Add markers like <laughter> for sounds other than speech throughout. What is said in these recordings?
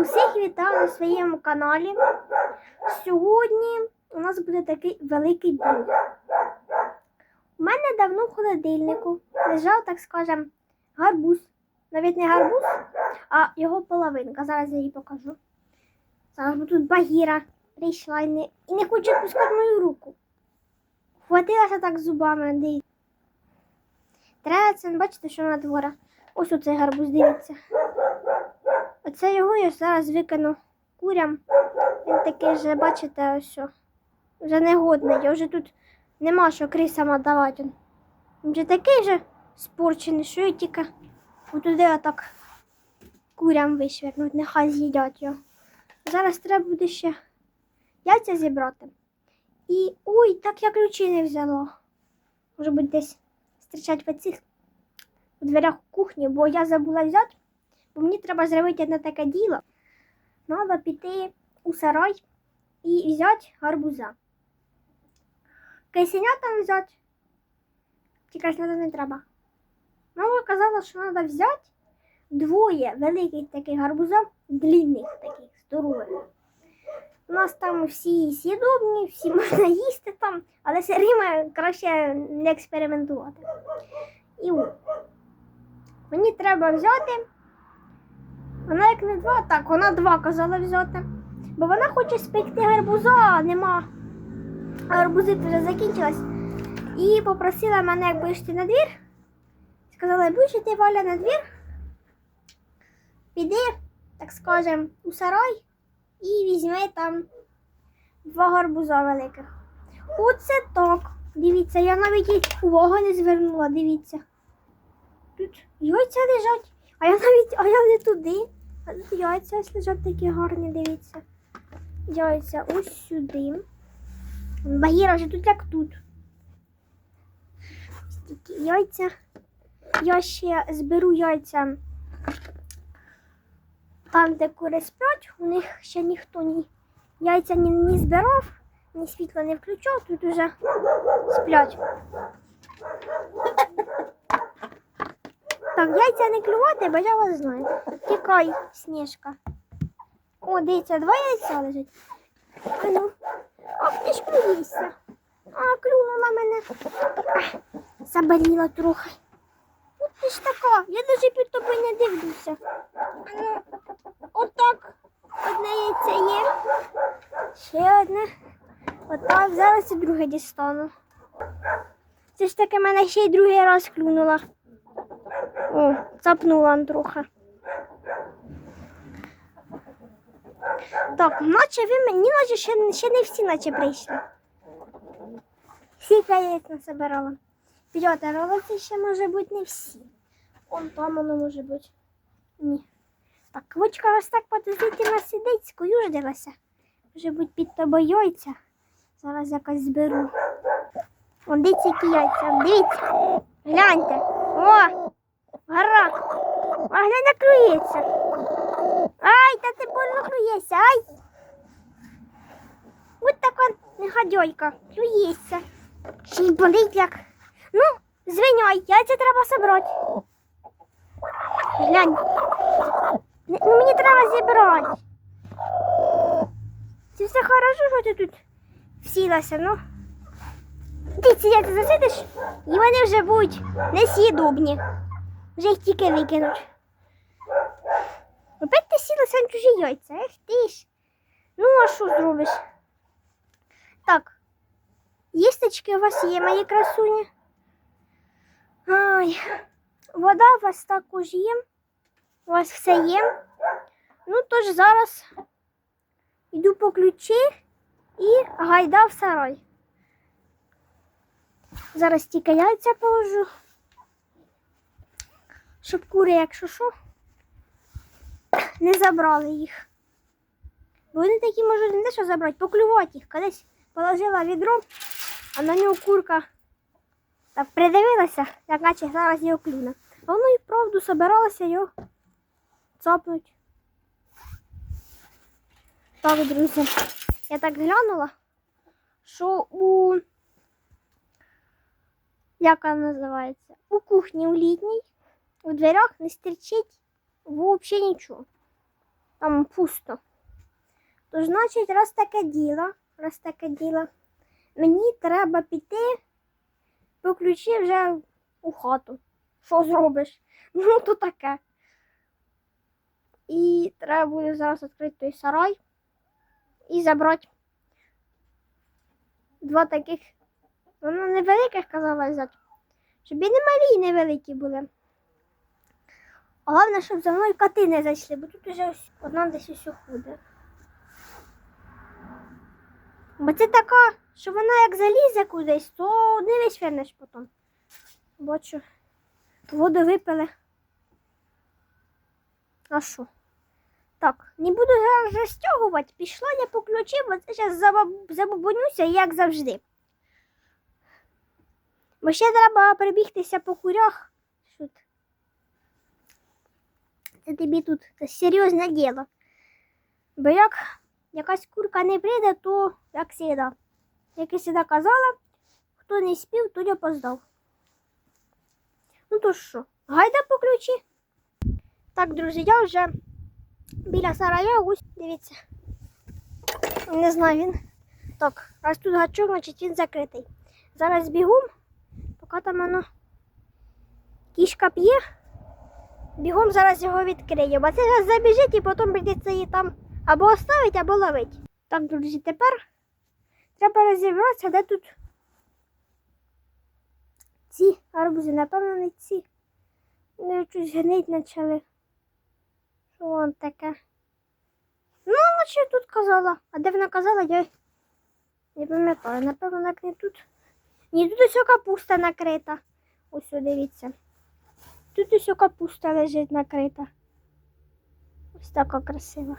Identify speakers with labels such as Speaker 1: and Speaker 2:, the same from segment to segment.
Speaker 1: Усіх вітаю на своєму каналі. Сьогодні у нас буде такий великий блог. У мене давно в холодильнику лежав, так скажем, гарбуз. Навіть не гарбуз, а його половинка. Зараз я її покажу. Зараз тут Багіра прийшла і не, і не хоче відпускати мою руку. Хватилася так зубами, дивіться. Треба це, бачите, що на двора. Ось оцей гарбуз, дивіться. Оце його я зараз викину курям. Він такий вже, бачите, ось. Вже негодний. Я вже тут нема що крисам давати. Він вже такий же спорчений, що я тільки отуди отак курям вишвернуть, нехай з'їдять його. Зараз треба буде ще яйця зібрати. І ой, так я ключі не взяла. Може бути десь стрічать в цих у дверях кухні, бо я забула взяти. Бо мені треба зробити одне таке діло. Треба піти у сарай і взяти гарбуза. Кисеня там взяти. Тільки ж не треба. Мама казала, що треба взяти двоє великих таких гарбуза, длинних таких, здорових. У нас там всі сідобні, всі можна їсти там, але все рівно краще не експериментувати. І от. Мені треба взяти. Вона як не два, так, вона два казала взяти. Бо вона хоче спекти гарбуза, а нема. Гарбузи вже закінчилась. І попросила мене, як будеш на двір. Сказала, будеш йти Валя на двір. Піди, так скажем, у сарай і візьми там два гарбуза великих. Оце так. Дивіться, я навіть увагу не звернула, дивіться. Тут яйця лежать, а я навіть, а я не туди. А яйця ось лежать такі гарні, дивіться. Яйця ось сюди. Багіра вже тут як тут. Такі яйця. Я ще зберу яйця там, де кури сплять, у них ще ніхто ні яйця ні, ні збирав, ні світло не включав, тут уже сплять. Так, яйця не клювати, бо я вас знаю. Тікай, сніжка. О, дивіться, два яйця лежать. А ну, а ти ж клюєшся. А, клюнула мене. Заболіла трохи. От ти ж така, я навіть під тобою не дивлюся. А ну, отак. Одне яйце є. Ще одне. Отак, і друге дістану. Це ж таки мене ще й другий раз клюнула. О, цапнула трохи. Так, наче ви мені, наче ще, ще не всі наче прийшли. Всі яєць насобирала. Вперед, це ще може бути не всі. Он там воно може бути. Ні. Так, квочка ось так подозрительно сидить, скоюждилася. Може бути під тобою яйця. Зараз якось зберу. Вон дивіться, які яйця. Дивіться. Гляньте. О! Гарак. А глянь, клюється. Ай, та ти больно клюєшся. Ай. Ось така негодяйка. Клюється. Ще й болить як. Ну, звиняй, яйця треба собрати. Глянь. Ну, мені треба зібрати. Це все хорошо, що ти тут всілася, ну. Ти ці яйця засидиш, і вони вже будуть несъїдобні. Вже їх тільки викинуть. Опять ти сілася на чужі яйця, ех ти ж. Ну, а що зробиш? Так. Їсточки у вас є, мої красуні. Ай, вода у вас також є. У вас все є. Ну, тож зараз йду по ключі і гайда в сарай. Зараз тільки яйця положу. Щоб кури, якщо що, не забрали їх. Бо вони такі можуть не те, що забрати, поклювати їх. Колись положила відро, а на нього курка так придивилася, як наче зараз його клюне. А воно і правду собиралося його цапнуть. Так, друзі, я так глянула, що у як вона називається? У кухні у літній, у дверях не стерчить взагалі нічого. Там пусто. То значить, раз таке діло, раз таке діло, мені треба піти по ключі вже у хату. Що зробиш? <laughs> Ну, то таке. І треба буде зараз відкрити той сарай і забрати два таких. Воно невеликих казала взяти. Щоб і не малі, і невеликі були. Головне, щоб за мною коти не зайшли, бо тут уже ось одна десь усе ходить. Бо це така, що вона як залізе кудись, то не вишвернеш потім. Бачу, воду випили. А що? Так, не буду розтягувати. Пішла я по ключі, бо це зараз забаб... забабонюся, як завжди. Бо ще треба прибігтися по курях. Що ти? Це тобі тут це серйозне діло. Бо як якась курка не прийде, то як завжди. Як я завжди казала, хто не спів, той опоздав. Ну то що, гайда по ключі. Так, друзі, я вже біля сарая, ось дивіться. Не знаю він. Так, раз тут гачок, значить він закритий. Зараз бігом, поки там воно кішка п'є. Бігом зараз його відкрию, бо це зараз забіжить і потім прийдеться її там або оставити, або ловити. Так, друзі, тепер треба розібратися, де тут ці арбузи, напевно, не ці. Не щось гнить почали. Що вон таке? Ну, наче тут казала. А де вона казала, я не пам'ятаю. Напевно, так не тут. Ні, тут ось капуста накрита. Ось, дивіться. Тут ось капуста лежить накрита. Ось така красива.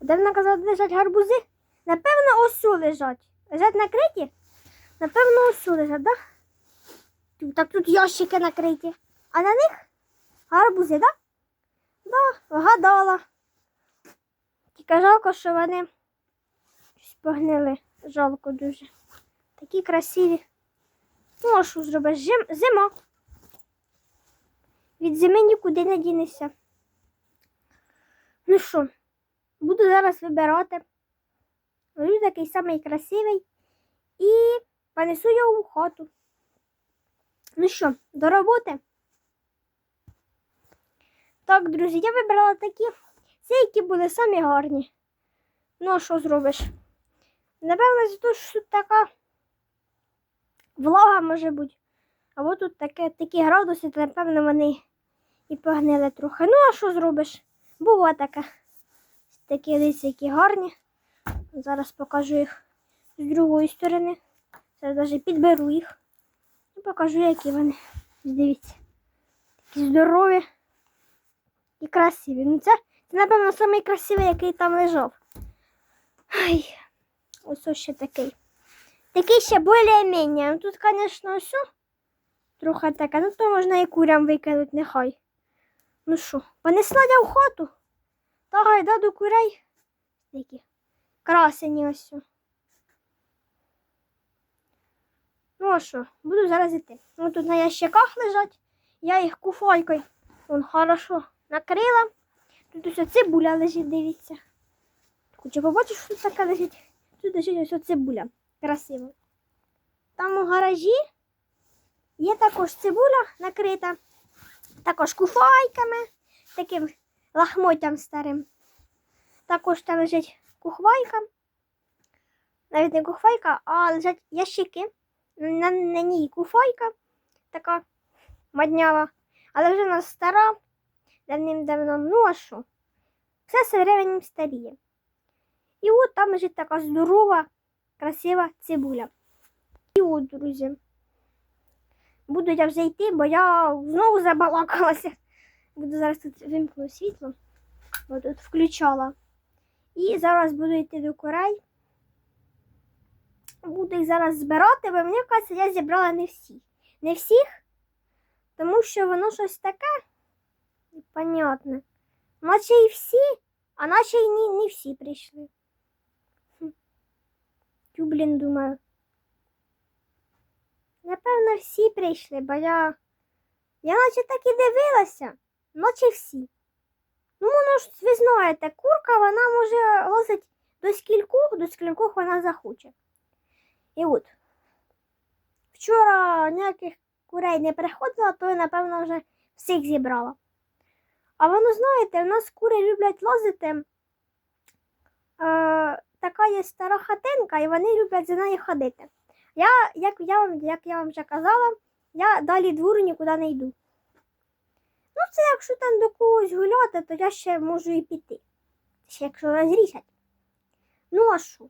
Speaker 1: Де вона казала, лежать гарбузи? Напевно, ось лежать. Лежать накриті? Напевно, ось лежать, так? Да? Так тут ящики накриті. А на них гарбузи, так? Да? Да, вгадала. Тільки жалко, що вони щось погнили. Жалко дуже. Такі красиві. Що зробиш? Зим... Зима. Від зими нікуди не дінешся. Ну що, буду зараз вибирати. Ось такий самий красивий. І понесу його у хату. Ну що, до роботи? Так, друзі, я вибрала такі, ці, які були самі гарні. Ну, а що зробиш? Напевно, за те, що тут така влага може бути. Або тут таке, такі градуси, то напевно вони і погнили трохи. Ну, а що зробиш? Було таке. Такі лиси, які гарні. Зараз покажу їх з другої сторони. Зараз навіть підберу їх і покажу, які вони. Дивіться. Такі здорові і красиві. Ну, це, це напевно, найкрасивий, який там лежав. Ай, ось ось ще такий. Такий ще більш-менш. Ну, Тут, звісно, все трохи таке. Ну, то можна і курям викинути, нехай. Ну що, понесла я в хату. Та гайда до курей. Такі красені ось. Ну а що, буду зараз іти. Ну тут на ящиках лежать. Я їх куфайкою. Вон хорошо накрила. Тут ось цибуля лежить, дивіться. Хочу побачити, що тут таке лежить. Тут лежить ось цибуля. Красиво. Там у гаражі є також цибуля накрита. Також куфайками, таким лахмотям старим. Також там лежить кухвайка. Навіть не кухвайка, а лежать ящики. На, на ній куфайка така маднява, але вже вона стара, давним-давно. Ну а? Все старіє. І от там лежить така здорова, красива цибуля. І от, друзі. Буду я вже йти, бо я знову забалакалася. Буду зараз тут вимкну світло, бо тут включала. І зараз буду йти до курей. Буду їх зараз збирати, бо мені кажеться, я зібрала не всі. Не всіх, тому що воно щось таке непонятне. Наче і всі, а наче не, не всі прийшли. Тю, блін, думаю. Напевно, всі прийшли, бо я. Я наче так і дивилася, наче всі. Ну, воно ж, ви знаєте, курка вона може лазити до скількох, до скількох вона захоче. І от. Вчора ніяких курей не приходило, то я, напевно, вже всіх зібрала. А воно, знаєте, у нас кури люблять лазити. Е, така є стара хатинка, і вони люблять за нею ходити. Я, як я вам, як я вам вже казала, я далі двору нікуди не йду. Ну, це якщо там до когось гуляти, то я ще можу і піти. Ще якщо розрішать. Ну, а що?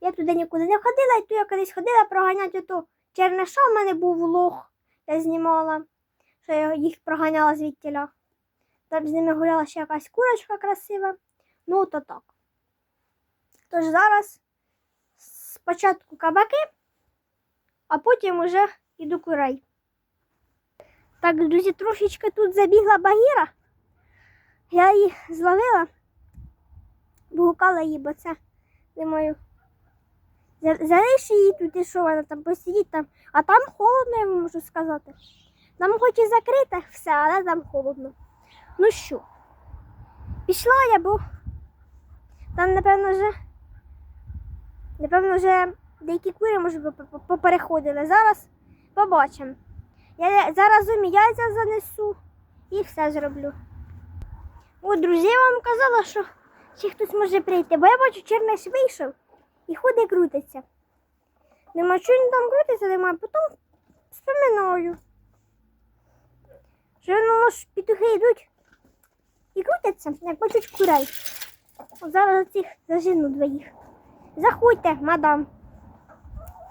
Speaker 1: Я туди нікуди не ходила, і то я колись ходила проганяти ото черниша, в мене був влог, я знімала, що я їх проганяла звідтіля. Там з ними гуляла ще якась курочка красива. Ну, то так. Тож зараз спочатку кабаки, а потім уже іду курей. Так, друзі, трошечки тут забігла багіра. Я її зловила, гукала її, бо це думаю. за- Залиш її тут і що вона там посидіть там, а там холодно, я вам можу сказати. Там хоч і закрите все, але там холодно. Ну що, пішла я, бо там, напевно, вже, напевно, вже деякі кури, може, попереходили. Зараз побачимо. Я зараз яйця занесу і все зроблю. О, друзі, я вам казала, що ще хтось може прийти, бо я бачу, черниш вийшов і ходить крутиться. Думаю, що він там крутиться, думаю, потім споминаю. Що ну, петухи йдуть і крутяться, як бачать курей. Зараз цих зажину двоїх. Заходьте, мадам.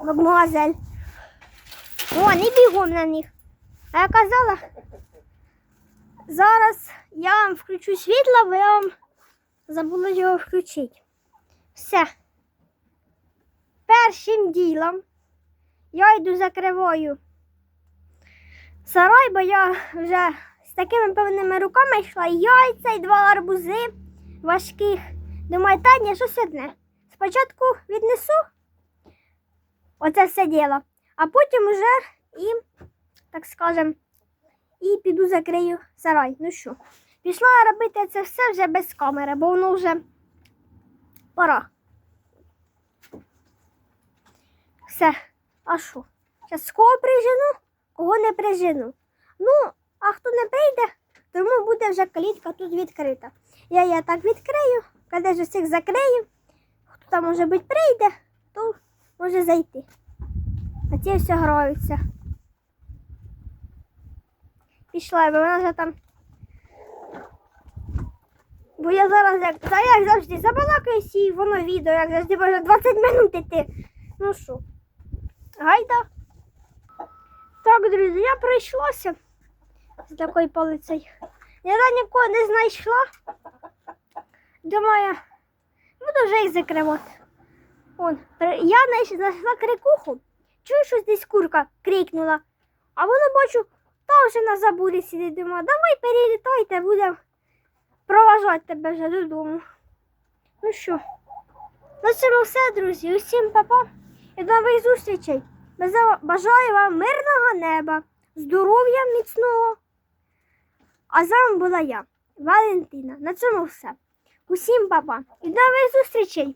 Speaker 1: Мадмуазель. О, не бігом на них. А я казала, зараз я вам включу світло, бо я вам забула його включити. Все. Першим ділом я йду закриваю сарай, бо я вже з такими певними руками йшла і яйця, і два арбузи важких. Думаю, та ні, щось одне. Спочатку віднесу оце все діло, а потім уже і, так скажем, і піду закрию сарай. Ну що, пішла робити це все вже без камери, бо воно вже пора. Все, а що? Зараз кого прижену, кого не прижену. Ну, а хто не прийде, тому буде вже калітка тут відкрита. Я її так відкрию, коли ж всіх закрию, хто може бути прийде, то може зайти. А ті все граються. Пішла, бо вона вже там. Бо я зараз як, та як завжди забалакаюсь і воно відео, як завжди може 20 минут іти. Ну що, гайда. Так, друзі, я пройшлася з такою полицею. Я нікого не знайшла. Думаю, буду вже їх закривати. Он, я знайш- знайшла крикуху. Чую, щось десь курка крикнула. А воно бачу, та вже на заборі сидить. Думаю, давай перелітайте, будемо проважати тебе вже додому. Ну що, на цьому все, друзі. Усім па-па і до нових зустрічей. Бажаю вам мирного неба, здоров'я міцного. А з вами була я, Валентина. На цьому все. Усім па-па і до нових зустрічей!